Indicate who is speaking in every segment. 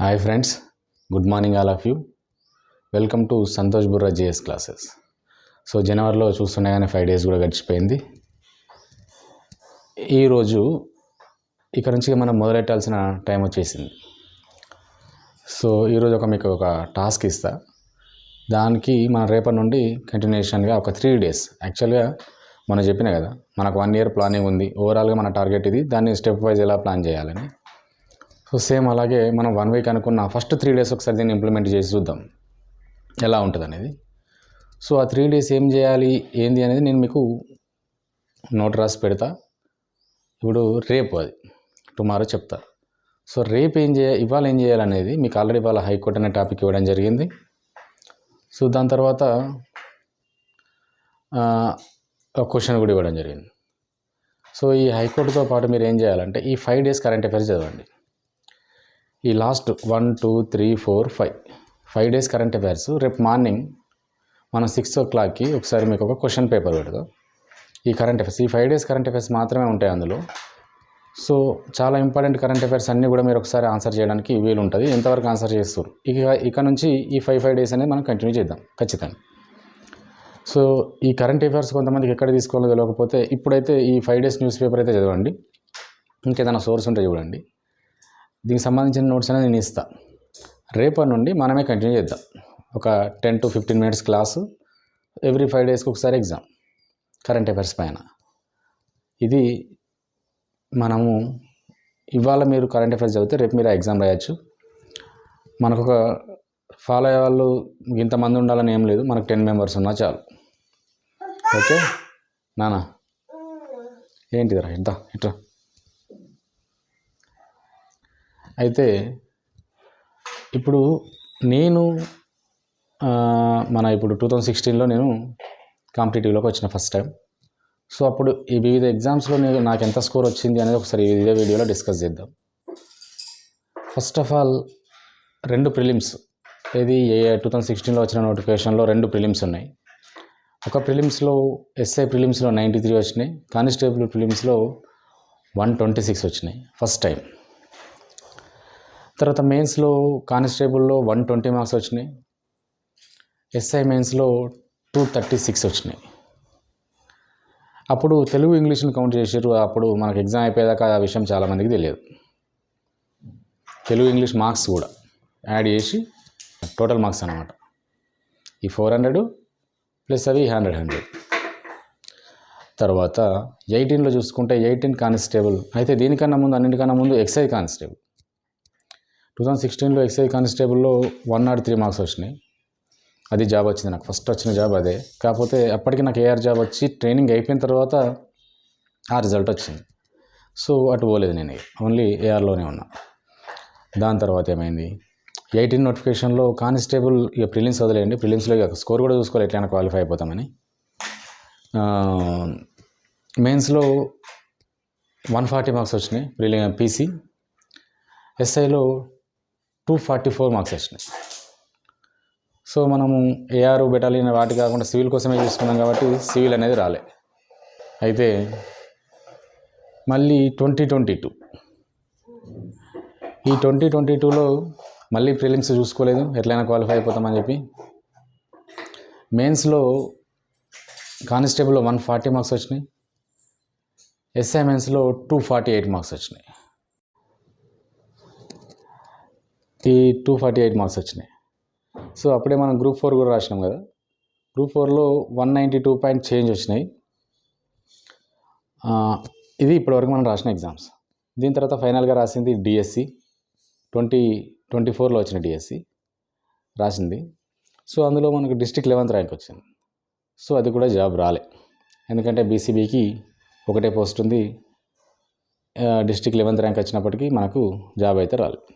Speaker 1: Hi friends good morning all of you welcome to Santosh Burra JS classes so జనవరిలో చూస్తుండగానే five days కూడా గడిచిపోయింది. ఈరోజు ఇక్కడ నుంచి మనం మొదలెట్టాల్సిన టైం వచ్చేసింది. సో ఈరోజు ఒక మీకు ఒక టాస్క్ ఇస్తా. దానికి మన రేపటి నుండి కంటిన్యూషన్గా ఒక త్రీ డేస్ యాక్చువల్గా మనం చెప్పిన కదా మనకు వన్ ఇయర్ ప్లానింగ్ ఉంది. ఓవరాల్గా మన టార్గెట్ ఇది. దాన్ని స్టెప్ వైజ్ ఎలా ప్లాన్ చేయాలని. సో సేమ్ అలాగే మనం వన్ వీక్ అనుకున్న ఫస్ట్ త్రీ డేస్ ఒకసారి దీన్ని ఇంప్లిమెంట్ చేసి చూద్దాం. ఎలా ఉంటుంది అనేది సో ఆ త్రీ డేస్ ఏం చేయాలి ఏంది అనేది నేను మీకు నోట్ రాసి పెడతా. ఇప్పుడు రేపు అది టుమారో చెప్తా. సో రేపు ఏం చేయ ఇవాళ ఏం చేయాలనేది మీకు ఆల్రెడీ ఇవాళ హైకోర్టు అనే టాపిక్ ఇవ్వడం జరిగింది. సో దాని తర్వాత ఒక క్వశ్చన్ కూడా ఇవ్వడం జరిగింది. సో ఈ హైకోర్టుతో పాటు మీరు ఏం చేయాలంటే ఈ ఫైవ్ డేస్ కరెంట్ అఫైర్స్ చదవండి. ఈ last one two three four five. Five days current affairs. రేపు మార్నింగ్ మనం సిక్స్ ఓ క్లాక్కి ఒకసారి మీకు ఒక క్వశ్చన్ పేపర్ పెడతాం ఈ కరెంట్ అఫైర్స్. ఈ ఫైవ్ డేస్ కరెంట్ అఫైర్స్ మాత్రమే ఉంటాయి అందులో. సో చాలా ఇంపార్టెంట్ కరెంట్ అఫైర్స్ అన్నీ కూడా మీరు ఒకసారి ఆన్సర్ చేయడానికి వీలు ఉంటుంది ఎంతవరకు ఆన్సర్ చేస్తారు? ఇక ఇక నుంచి ఈ ఫైవ్ ఫైవ్ డేస్ అనేది మనం కంటిన్యూ చేద్దాం ఖచ్చితంగా. సో ఈ కరెంట్ అఫైర్స్ కొంతమందికి ఎక్కడ తీసుకోవాలో తెలియకపోతే ఇప్పుడైతే ఈ ఫైవ్ డేస్ న్యూస్ పేపర్ అయితే చదవండి. ఇంకేదైనా సోర్స్ ఉంటే చూడండి. దీనికి సంబంధించిన నోట్స్ అనేది నేను ఇస్తాను రేపటి నుండి మనమే కంటిన్యూ చేద్దాం. ఒక ten to fifteen minutes class every five డేస్కి ఒకసారి ఎగ్జామ్ కరెంట్ అఫైర్స్ పైన. ఇది మనము ఇవాళ మీరు కరెంట్ అఫైర్స్ చదివితే రేపు మీరు ఎగ్జామ్ రాయొచ్చు. మనకు ఒక ఫాలో అయ్యే వాళ్ళు ఇంతమంది ఉండాలని ఏం లేదు. మనకు టెన్ మెంబర్స్ ఉన్నా చాలు. ఓకే? నానా? ఏంటిదిరా? ఇంత ఇట్రా. అయితే ఇప్పుడు నేను మన ఇప్పుడు టూ థౌజండ్ సిక్స్టీన్లో నేను కాంపిటేటివ్లోకి వచ్చిన ఫస్ట్ టైం సో అప్పుడు ఈ వివిధ ఎగ్జామ్స్లో నేను నాకు ఎంత స్కోర్ వచ్చింది అనేది ఒకసారి ఇదే వీడియోలో డిస్కస్ చేద్దాం. ఫస్ట్ ఆఫ్ ఆల్ రెండు ప్రిలిమ్స్ ఇది ఏ టూ థౌజండ్ సిక్స్టీన్లో వచ్చిన నోటిఫికేషన్లో రెండు ప్రిలిమ్స్ ఉన్నాయి. ఒక ప్రిలిమ్స్లో ఎస్ఐ ప్రిలిమ్స్లో నైంటీ త్రీ వచ్చినాయి. కానిస్టేబుల్ ప్రిలిమ్స్లో వన్ ట్వంటీ సిక్స్ వచ్చినాయి. ఫస్ట్ టైం తర్వాత మెయిన్స్లో కానిస్టేబుల్లో వన్ ట్వంటీ మార్క్స్ వచ్చినాయి. ఎస్ఐ మెయిన్స్లో టూ థర్టీ సిక్స్ వచ్చినాయి. అప్పుడు తెలుగు ఇంగ్లీష్ని కౌంట్ చేసారు అప్పుడు మనకు ఎగ్జామ్ అయిపోయేదాకా ఆ విషయం చాలామందికి తెలియదు. తెలుగు ఇంగ్లీష్ మార్క్స్ కూడా యాడ్ చేసి టోటల్ మార్క్స్ అనమాట ఈ ఫోర్ హండ్రెడ్ ప్లస్ అవి హండ్రెడ్ హండ్రెడ్. తర్వాత ఎయిటీన్లో చూసుకుంటే ఎయిటీన్ కానిస్టేబుల్. అయితే దీనికన్నా ముందు అన్నింటికన్నా ముందు ఎక్సైజ్ కానిస్టేబుల్. టూ థౌజండ్ సిక్స్టీన్లో ఎక్సైజ్ కానిస్టేబుల్లో వన్ నాట్ త్రీ మార్క్స్ వచ్చినాయి. అది జాబ్ వచ్చింది నాకు. ఫస్ట్ వచ్చిన జాబ్ అదే. కాకపోతే అప్పటికి నాకు ఏఆర్ జాబ్ వచ్చి ట్రైనింగ్ అయిపోయిన తర్వాత ఆ రిజల్ట్ వచ్చింది. సో అటు పోలేదు నేను. ఓన్లీ ఏఆర్లోనే ఉన్నా. దాని తర్వాత ఏమైంది? ఎయిటీన్ నోటిఫికేషన్లో కానిస్టేబుల్ ఇక ప్రిలిమ్స్ వదిలేయండి. ప్రిలిమ్స్లో ఇక స్కోర్ కూడా చూసుకోవాలి. ఎట్లయినా క్వాలిఫై అయిపోతామని. మెయిన్స్లో వన్ ఫార్టీ మార్క్స్ వచ్చినాయి. ప్రిలి పీసీ. ఎస్ఐలో టూ ఫార్టీ ఫోర్ మార్క్స్ వచ్చినాయి. సో మనము ఏఆర్ బెటాలియన్ వాటి కాకుండా సివిల్ కోసమే చూసుకున్నాం కాబట్టి సివిల్ అనేది రాలే. అయితే మళ్ళీ ట్వంటీ ట్వంటీ టూ. ఈ ట్వంటీ ట్వంటీ టూలో మళ్ళీ ప్రిలిమ్స్ చూసుకోలేదు. ఎట్లయినా క్వాలిఫై అయిపోతామని చెప్పి. మెయిన్స్లో కానిస్టేబుల్లో వన్ ఫార్టీ మార్క్స్ వచ్చినాయి. ఎస్ఐ మెయిన్స్లో టూ ఫార్టీ ఎయిట్ మార్క్స్ వచ్చినాయి. ఈ టూ ఫార్టీ ఎయిట్ మార్క్స్ వచ్చినాయి. సో అప్పుడే మనం గ్రూప్ ఫోర్ కూడా రాసినాం కదా. గ్రూప్ ఫోర్లో one ninety two point change వచ్చినాయి. ఇది ఇప్పటివరకు మనం రాసిన ఎగ్జామ్స్ దీని తర్వాత ఫైనల్గా రాసింది డిఎస్సి ట్వంటీ ట్వంటీ ఫోర్లో వచ్చిన డిఎస్సి రాసింది. సో అందులో మనకు డిస్టిక్ లెవెన్త్ ర్యాంక్ వచ్చింది. సో అది కూడా జాబ్ రాలే. ఎందుకంటే బీసీబీకి ఒకటే పోస్ట్ ఉంది. డిస్టిక్ లెవెన్త్ ర్యాంక్ వచ్చినప్పటికీ మనకు జాబ్ అయితే రాలేదు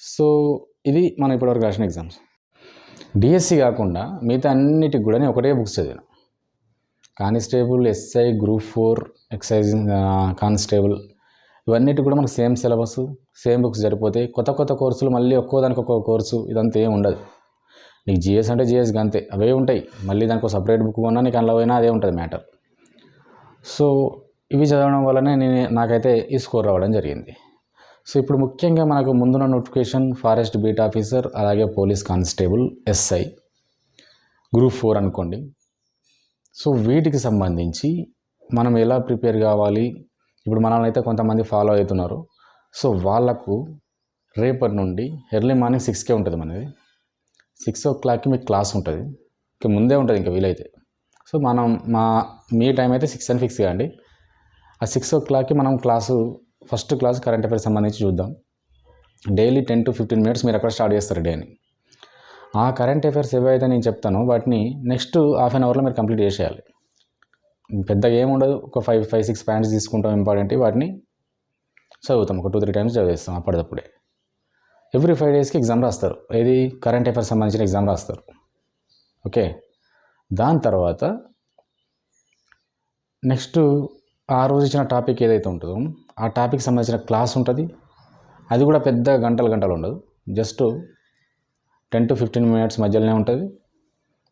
Speaker 1: సో ఇది మనం ఇప్పటివరకు రాసిన ఎగ్జామ్స్. డిఎస్సి కాకుండా మిగతా అన్నిటికి కూడా నేను ఒకటే బుక్స్ చదివాను. Constable SI group four excise constable ఇవన్నిటి కూడా మనకు సేమ్ సిలబస్ సేమ్ బుక్స్ సరిపోతాయి. కొత్త కొత్త కోర్సులు మళ్ళీ ఒక్కో దానికి ఒక్కో కోర్సు ఇదంతా ఏం ఉండదు. నీకు జిఎస్ అంటే జిఎస్ అంతే. అవే ఉంటాయి. మళ్ళీ దానికి ఒక సపరేట్ బుక్ కొన్నా నీకు అందులో పోయినా అదే ఉంటుంది మ్యాటర్ సో ఇవి చదవడం వల్లనే నేను నాకైతే ఈ స్కోర్ రావడం జరిగింది. సో ఇప్పుడు ముఖ్యంగా మనకు ముందున్న నోటిఫికేషన్ ఫారెస్ట్ బీట్ ఆఫీసర్ అలాగే police constable SI group four అనుకోండి. సో వీటికి సంబంధించి మనం ఎలా ప్రిపేర్ కావాలి? ఇప్పుడు మనల్ని అయితే కొంతమంది ఫాలో అవుతున్నారు. సో వాళ్ళకు రేపటి నుండి ఎర్లీ మార్నింగ్ సిక్స్కే ఉంటుంది మనది. సిక్స్ ఓ క్లాక్కి మీకు క్లాస్ ఉంటుంది. ఇంకా ముందే ఉంటుంది ఇంకా వీలైతే. సో మనం మా మీ టైం అయితే సిక్స్ అని ఫిక్స్ కాండి ఆ సిక్స్ ఓ క్లాక్కి మనం class first class current affairs సంబంధించి చూద్దాం. Daily ten to fifteen minutes మీరు అక్కడ స్టార్ట్ చేస్తారు డేని ఆ కరెంట్ అఫైర్స్ ఏవైతే నేను చెప్తానో వాటిని నెక్స్ట్ హాఫ్ అన్ అవర్లో మీరు కంప్లీట్ చేసేయాలి. పెద్దగా ఏముండదు ఒక ఫైవ్ ఫైవ్ సిక్స్ పాయింట్స్ తీసుకుంటాం ఇంపార్టెంట్ వాటిని చదువుతాం. ఒక టూ త్రీ టైమ్స్ చదివేస్తాం అప్పటిదప్పుడే. ఎవ్రీ ఫైవ్ డేస్కి ఎగ్జామ్ రాస్తారు. ఏది? కరెంట్ అఫైర్స్ సంబంధించిన ఎగ్జామ్ రాస్తారు. ఓకే? దాని తర్వాత నెక్స్ట్ ఆ రోజు ఇచ్చిన టాపిక్ ఏదైతే ఉంటుందో ఆ టాపిక్ సంబంధించిన క్లాస్ ఉంటుంది. అది కూడా పెద్ద గంటలు గంటలు ఉండదు. Just ten to fifteen minutes మధ్యలోనే ఉంటుంది.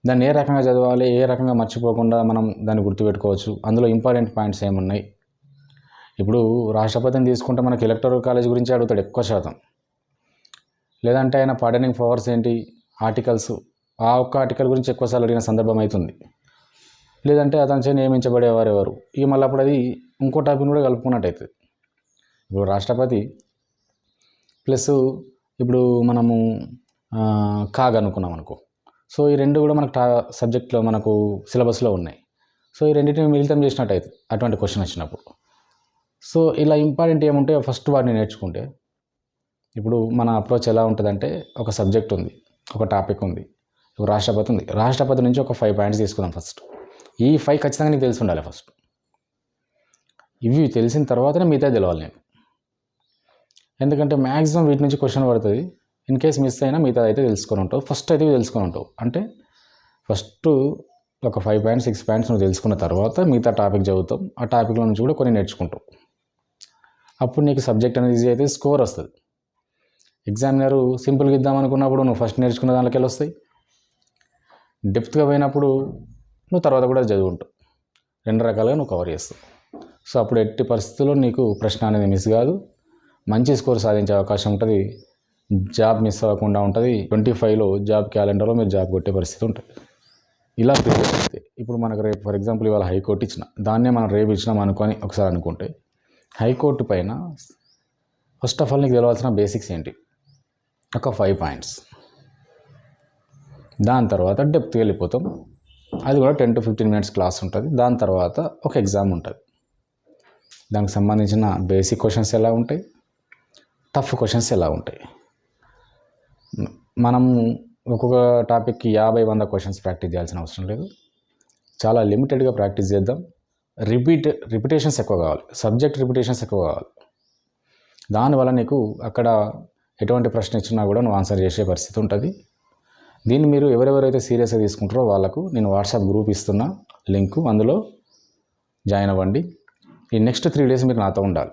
Speaker 1: దాన్ని ఏ రకంగా చదవాలి ఏ రకంగా మర్చిపోకుండా మనం దాన్ని గుర్తుపెట్టుకోవచ్చు. అందులో ఇంపార్టెంట్ పాయింట్స్ ఏమున్నాయి? ఇప్పుడు రాష్ట్రపతిని తీసుకుంటే మనకి ఎలక్టోరల్ కాలేజ్ గురించి అడుగుతాడు ఎక్కువ శాతం. లేదంటే ఆయన పార్డనింగ్ పవర్స్ ఏంటి? ఆర్టికల్స్ ఆ ఒక్క ఆర్టికల్ గురించి ఎక్కువసార్లు అడిగిన సందర్భం అవుతుంది లేదంటే అతని చే నియమించబడేవారు ఎవరు? ఇక మళ్ళీ అప్పుడు అది ఇంకో టాపిక్ కూడా కలుపుకున్నట్టయితే ఇప్పుడు రాష్ట్రపతి ప్లస్ ఇప్పుడు మనము కాగ్ అనుకున్నాం అనుకో. సో ఈ రెండు కూడా మనకు టా సబ్జెక్ట్లో మనకు సిలబస్లో ఉన్నాయి. సో ఈ రెండింటిని మిళితం చేసినట్టు అవుతుంది అటువంటి క్వశ్చన్ వచ్చినప్పుడు. సో ఇలా ఇంపార్టెంట్ ఏముంటే ఫస్ట్ వాటిని నేర్చుకుంటే ఇప్పుడు మన అప్రోచ్ ఎలా ఉంటుందంటే ఒక సబ్జెక్ట్ ఉంది ఒక టాపిక్ ఉంది ఇప్పుడు రాష్ట్రపతి ఉంది. రాష్ట్రపతి నుంచి ఒక ఫైవ్ పాయింట్స్ తీసుకుందాం ఫస్ట్. ఈ ఫైవ్ ఖచ్చితంగా నీకు తెలిసి ఉండాలి ఫస్ట్. ఇవి తెలిసిన తర్వాతనే మిగతా తెలవాలి నేను ఎందుకంటే మ్యాక్సిమం వీటి నుంచి క్వశ్చన్ పడుతుంది. ఇన్ కేస్ మిస్ అయినా మిగతా అయితే తెలుసుకొని ఉంటావు. ఫస్ట్ అయితే తెలుసుకొని ఉంటావు. అంటే ఫస్ట్ ఒక ఫైవ్ పాయింట్స్ సిక్స్ పాయింట్స్ నువ్వు తెలుసుకున్న తర్వాత మిగతా టాపిక్ చదువుతాం ఆ టాపిక్లో నుంచి కూడా కొన్ని నేర్చుకుంటావు. అప్పుడు నీకు సబ్జెక్ట్ అనేది ఈజీ అయితే స్కోర్ వస్తుంది. ఎగ్జామినర్ సింపుల్గా ఇద్దాం అనుకున్నప్పుడు నువ్వు ఫస్ట్ నేర్చుకున్న దాంట్లోకి వస్తాయి. డెప్త్గా పోయినప్పుడు నువ్వు తర్వాత కూడా చదువుకుంటావు. రెండు రకాలుగా నువ్వు కవర్ చేస్తావు. సో అప్పుడు ఎట్టి పరిస్థితుల్లో నీకు ప్రశ్న అనేది మిస్ కాదు. మంచి స్కోర్ సాధించే అవకాశం ఉంటుంది. జాబ్ మిస్ అవ్వకుండా ఉంటుంది. ట్వంటీ ఫైవ్లో జాబ్ క్యాలెండర్లో మీరు జాబ్ కొట్టే పరిస్థితి ఉంటుంది. ఇలా అయితే ఇప్పుడు మనకు రేపు ఫర్ ఎగ్జాంపుల్ ఇవాళ హైకోర్టు ఇచ్చిన దాన్నే మనం రేపు ఇచ్చినాం అనుకొని ఒకసారి అనుకుంటే హైకోర్టు పైన ఫస్ట్ ఆఫ్ ఆల్ నీకు తెలవాల్సిన బేసిక్స్ ఏంటి? ఒక ఫైవ్ పాయింట్స్. దాని తర్వాత డెప్త్కి వెళ్ళిపోతాం. అది కూడా ten to fifteen minutes class ఉంటుంది. దాని తర్వాత ఒక ఎగ్జామ్ ఉంటుంది. దానికి సంబంధించిన బేసిక్ క్వశ్చన్స్ ఎలా ఉంటాయి? టఫ్ క్వశ్చన్స్ ఎలా ఉంటాయి? మనం ఒక్కొక్క టాపిక్కి యాభై వంద క్వశ్చన్స్ ప్రాక్టీస్ చేయాల్సిన అవసరం లేదు. చాలా లిమిటెడ్గా ప్రాక్టీస్ చేద్దాం. రిపీట్ రిపిటేషన్స్ ఎక్కువ కావాలి. సబ్జెక్ట్ రిపిటేషన్స్ ఎక్కువ కావాలి. దానివల్ల నీకు అక్కడ ఎటువంటి ప్రశ్న ఇచ్చినా కూడా నువ్వు ఆన్సర్ చేసే పరిస్థితి ఉంటుంది. దీన్ని మీరు ఎవరెవరైతే సీరియస్గా తీసుకుంటారో వాళ్ళకు నేను వాట్సాప్ గ్రూప్ ఇస్తున్నా. లింకు అందులో జాయిన్ అవ్వండి. ఈ నెక్స్ట్ త్రీ డేస్ మీరు నాతో ఉండాలి.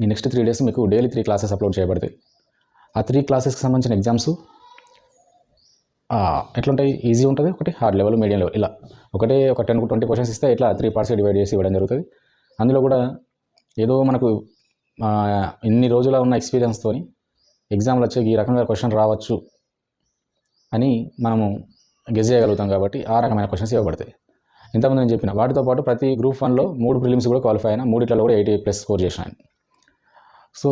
Speaker 1: ఈ నెక్స్ట్ త్రీ డేస్ మీకు డైలీ త్రీ క్లాసెస్ అప్లోడ్ చేయబడతాయి. ఆ త్రీ క్లాసెస్కి సంబంధించిన ఎగ్జామ్స్ ఎట్లుంటాయి? ఈజీ ఉంటుంది ఒకటి హార్డ్ లెవెల్ మీడియం లెవెల్ ఇలా. ఒకటే ఒక టెన్ ట్వంటీ క్వశ్చన్స్ ఇస్తే ఇట్లా త్రీ పార్ట్స్ డివైడ్ చేసి ఇవ్వడం జరుగుతుంది. అందులో కూడా ఏదో మనకు ఇన్ని రోజుల ఉన్న ఎక్స్పీరియన్స్తో ఎగ్జామ్లు వచ్చే ఈ రకంగా క్వశ్చన్ రావచ్చు అని మనము గెజ్ చేయగలుగుతాం కాబట్టి ఆ రకమైన క్వశ్చన్స్ ఇవ్వబడతాయి. ఇంతకుముందు నేను చెప్పిన వాటితో పాటు ప్రతి గ్రూప్ వన్లో మూడు ప్రిలిమ్స్ కూడా క్వాలిఫై అయినా మూడిట్లలో కూడా ఎయిటీ ప్లస్ స్కోర్ చేసినాను సో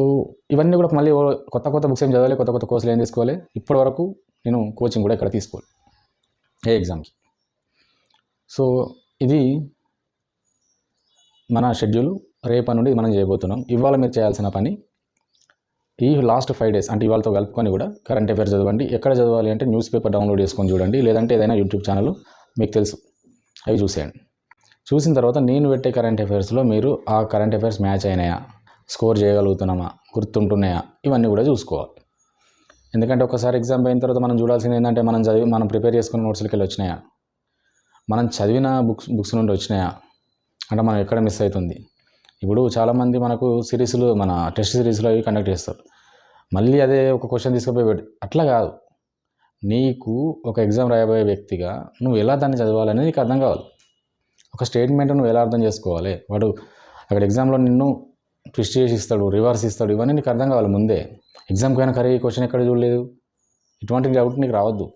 Speaker 1: ఇవన్నీ కూడా మళ్ళీ కొత్త కొత్త బుక్స్ ఏం చదవాలి కొత్త కొత్త కోర్సులు ఏం తీసుకోవాలి. ఇప్పటి వరకు నేను కోచింగ్ కూడా ఇక్కడ తీసుకోవాలి. ఏ ఎగ్జామ్కి. సో ఇది మన షెడ్యూల్. రేపటి నుండి మనం చేయబోతున్నాం. ఇవాళ మీరు చేయాల్సిన పని ఈ లాస్ట్ ఫైవ్ డేస్ అంటే ఇవాళతో కలుపుకొని కూడా కరెంట్ అఫైర్స్ చదవండి. ఎక్కడ చదవాలి అంటే న్యూస్ పేపర్ డౌన్లోడ్ చేసుకొని చూడండి. లేదంటే ఏదైనా యూట్యూబ్ ఛానల్ మీకు తెలుసు. అవి చూసేయండి. చూసిన తర్వాత నేను పెట్టే కరెంట్ అఫైర్స్లో మీరు ఆ కరెంట్ అఫైర్స్ మ్యాచ్ అయినాయా? స్కోర్ చేయగలుగుతున్నామా? గుర్తుంటున్నాయా? ఇవన్నీ కూడా చూసుకోవాలి. ఎందుకంటే ఒకసారి ఎగ్జామ్ అయిన తర్వాత మనం చూడాల్సింది ఏంటంటే మనం చదివి మనం ప్రిపేర్ చేసుకున్న నోట్స్లకి వెళ్ళి వచ్చినాయా? మనం చదివిన బుక్స్ బుక్స్ నుండి వచ్చినాయా? అంటే మనం ఎక్కడ మిస్ అవుతుంది? ఇప్పుడు చాలామంది మనకు సిరీస్లు మన టెస్ట్ సిరీస్లో అవి కండక్ట్ చేస్తారు. మళ్ళీ అదే ఒక క్వశ్చన్ తీసుకుపోయి అట్లా కాదు. నీకు ఒక ఎగ్జామ్ రాయబోయే వ్యక్తిగా నువ్వు ఎలా దాన్ని చదవాలనేది నీకు అర్థం కావాలి. ఒక స్టేట్మెంట్ నువ్వు ఎలా అర్థం చేసుకోవాలి? వాడు అక్కడ ఎగ్జామ్లో నిన్ను ట్విస్ట్ చేసి ఇస్తాడు రివర్స్ ఇస్తాడు ఇవన్నీ నీకు అర్థం కావాలి ముందే. ఎగ్జామ్కి అయినా కరీ క్వశ్చన్ ఎక్కడ చూడలేదు? ఇటువంటి డౌట్ నీకు రావద్దు.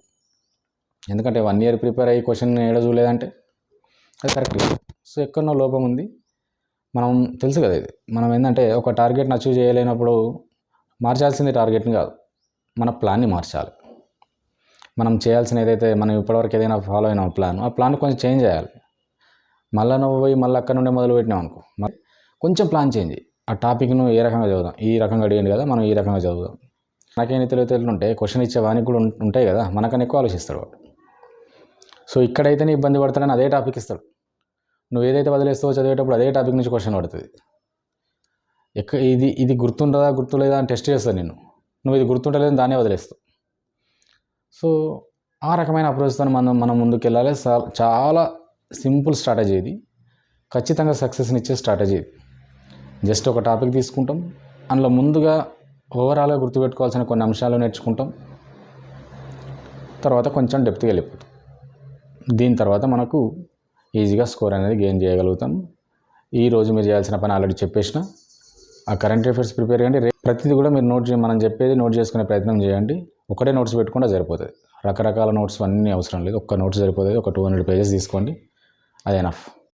Speaker 1: ఎందుకంటే వన్ ఇయర్ ప్రిపేర్ అయ్యి క్వశ్చన్ ఎక్కడ చూడలేదంటే అది కరెక్ట్ సో ఎక్కడో లోపం ఉంది. మనం తెలుసు కదా ఇది. మనం ఏంటంటే ఒక టార్గెట్ని అచీవ్ చేయలేనప్పుడు మార్చాల్సింది టార్గెట్ని కాదు. మన ప్లాన్ని మార్చాలి. మనం చేయాల్సిన ఏదైతే మనం ఇప్పటివరకు ఏదైనా ఫాలో అయిన ప్లాన్ ఆ ప్లాన్ కొంచెం చేంజ్ చేయాలి. మళ్ళీ నువ్వు పోయి మళ్ళీ అక్కడ నుండే మొదలు పెట్టినావు అనుకో. మరి కొంచెం ప్లాన్ చేంజ్ చేయి. ఆ టాపిక్ను ఏ రకంగా చదువుదాం? ఈ రకంగా అడిగింది కదా మనం ఈ రకంగా చదువుదాం. నాకేం తెలివితేటలు ఉంటే క్వశ్చన్ ఇచ్చే వానికి కూడా ఉంటాయి కదా మనకన్నా ఎక్కువ ఆలోచిస్తాడు వాడు సో ఇక్కడైతేనే ఇబ్బంది పడతాడని అదే టాపిక్ ఇస్తాడు. నువ్వు ఏదైతే వదిలేస్తావో చదివేటప్పుడు అదే టాపిక్ నుంచి క్వశ్చన్ పడుతుంది. ఎక్క ఇది ఇది గుర్తుండదా గుర్తులేదా అని టెస్ట్ చేస్తాను నేను. నువ్వు ఇది గుర్తుంటలేదని దాన్నే వదిలేస్తావు. సో ఆ రకమైన అప్రోచ్తో మనం మనం ముందుకెళ్ళాలి. చాలా సింపుల్ స్ట్రాటజీ ఇది. ఖచ్చితంగా సక్సెస్ని ఇచ్చే స్ట్రాటజీ ఇది. జస్ట్ ఒక టాపిక్ తీసుకుంటాం. అందులో ముందుగా ఓవరాల్గా గుర్తుపెట్టుకోవాల్సిన కొన్ని అంశాలు నేర్చుకుంటాం. తర్వాత కొంచెం డెప్త్కి వెళ్ళిపోతాం. దీని తర్వాత మనకు ఈజీగా స్కోర్ అనేది గెయిన్ చేయగలుగుతాం. ఈ రోజు మీరు చేయాల్సిన పని ఆల్రెడీ చెప్పేసిన. ఆ కరెంట్ అఫైర్స్ ప్రిపేర్ చేయండి. రేపు ప్రతిదీ కూడా మీరు నోట్ మనం చెప్పేది నోట్ చేసుకునే ప్రయత్నం చేయండి. ఒకటే నోట్స్ పెట్టుకుంటే సరిపోతుంది. రకరకాల నోట్స్ అన్నీ అవసరం లేదు. ఒక్క నోట్స్ సరిపోతుంది. ఒక టూ హండ్రెడ్ పేజెస్ తీసుకోండి. అది ఎనఫ్